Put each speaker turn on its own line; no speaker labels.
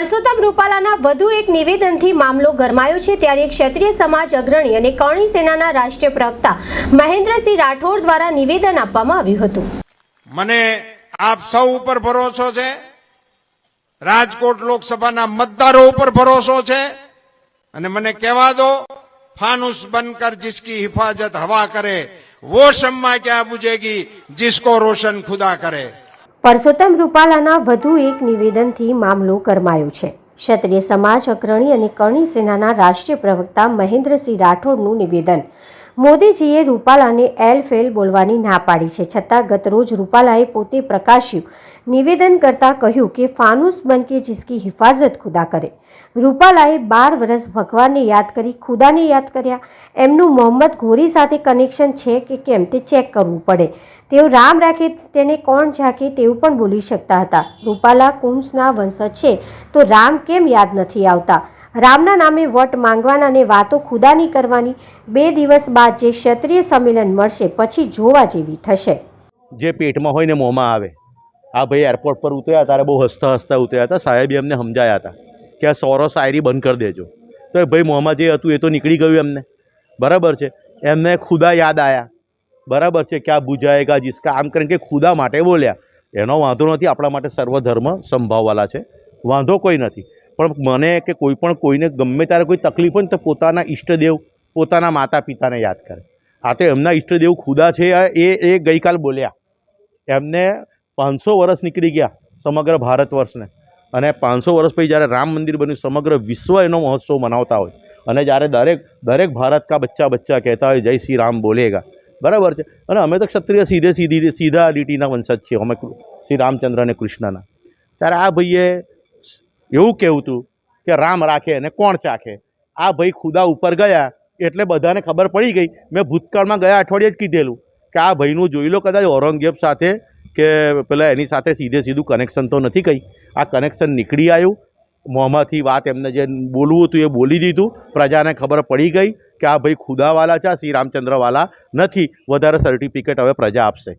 પરસોત્તમ રૂપાલાના વધુ એક નિવેદનથી મામલો ગરમાયો છે. ત્યારે ક્ષત્રિય સમાજ અગ્રણી અને કરણી સેનાના રાષ્ટ્રીય પ્રવક્તા મહેન્દ્રસિંહ રાઠોડ દ્વારા નિવેદન આપવામાં આવ્યું હતું.
મને આપ સૌ ઉપર ભરોસો છે. રાજકોટ લોકસભાના મતદારો ઉપર ભરોસો છે. અને મને કહેવા દો, ફાનુસ બનકર જિસકી હિફાજત હવા કરે વો શમ્મા ક્યાં બુજેગી, જિસકો રોશન ખુદા કરે.
પરસોત્તમ રૂપાલાના વધુ એક નિવેદનથી મામલો ગરમાયો છે. ક્ષત્રિય સમાજ અગ્રણી અને કરણી સેનાના રાષ્ટ્રીય પ્રવક્તા મહેન્દ્રસિંહ રાઠોડનું નિવેદન મોદીજીએ રૂપાલાને એલ ફેલ બોલવાની ના પાડી છે. છતાં ગતરોજ રૂપાલાએ પોતે પ્રકાશ્યું નિવેદન કરતા કહ્યું કે ફાનુસ બન કે જિસકી હિફાજત ખુદા કરે. રૂપાલાએ બાર વર્ષ ભગવાનને યાદ કરી ખુદાને યાદ કર્યા. એમનું મોહમ્મદ ઘોરી સાથે કનેક્શન છે કે કેમ તે ચેક કરવું પડે. તેઓ રામ રાખે તેને કોણ ઝાંકે તેવું પણ બોલી શકતા હતા. રૂપાલા કુંસના વંશજ છે તો રામ કેમ યાદ નથી આવતા? રામના નામે વટ માંગવાના અને વાતો ખુદાની કરવાની બે દિવસ બાદ જે ક્ષત્રિય સંમેલન મળશે, પછી જોવા જેવી થશે.
જે પેટમાં હોય ને મોંમાં આવે. આ ભાઈ એરપોર્ટ પર ઉતર્યા ત્યારે બહુ હસતા હસતા ઉતર્યા હતા. સાહેબે એમને સમજાયા હતા કે આ સોરો શાયરી બંધ કરી દેજો. તો એ ભાઈ મોંમાં જે હતું એ તો નીકળી ગયું એમને. બરાબર છે? એમને ખુદા યાદ આવ્યા બરાબર છે કે આ બુજાએગા જિસકા આમ કરીને કે ખુદા માટે બોલ્યા. એનો વાંધો નથી, આપણા માટે સર્વધર્મ સંભાવવાલા છે. વાંધો કોઈ નથી. પણ મને કે કોઈ પણ કોઈને ગમે ત્યારે કોઈ તકલીફ હોય ને તો પોતાના ઈષ્ટદેવ, પોતાના માતા પિતાને યાદ કરે. આ તો એમના ઈષ્ટદેવ ખુદા છે એ એ ગઈકાલ બોલ્યા. એમને પાંચસો વર્ષ નીકળી ગયા સમગ્ર ભારત વર્ષને. અને પાંચસો વર્ષ પછી જ્યારે રામ મંદિર બન્યું, સમગ્ર વિશ્વ એનો મહોત્સવ મનાવતા હોય. અને જ્યારે દરેક દરેક ભારત કા બચ્ચા બચ્ચા કહેતા હોય, જય શ્રી રામ બોલેગા. બરાબર છે? અને અમે તો ક્ષત્રિય સીધે સીધી, સીધા લીટીના વંશજ છીએ, અમે શ્રી રામચંદ્ર અને કૃષ્ણના. ત્યારે આ ભાઈએ એવું કહેવું હતું કે રામ રાખે અને કોણ ચાખે? આ ભાઈ ખુદા ઉપર ગયા એટલે બધાને ખબર પડી ગઈ. મેં ભૂતકાળમાં ગયા અઠવાડિયે જ કીધેલું કે આ ભાઈનું જોઈ લો કદાચ ઔરંગઝેબ સાથે કે પેલા એની સાથે સીધે સીધું કનેક્શન તો નથી કહી આ કનેક્શન નીકળી આવ્યું. મોંમાંથી વાત એમને જે બોલવું હતું એ બોલી દીધું. પ્રજાને ખબર પડી ગઈ કે આ ભાઈ ખુદાવાલા છે શ્રી રામચંદ્રવાલા નથી. વધારે સર્ટિફિકેટ હવે પ્રજા આપશે.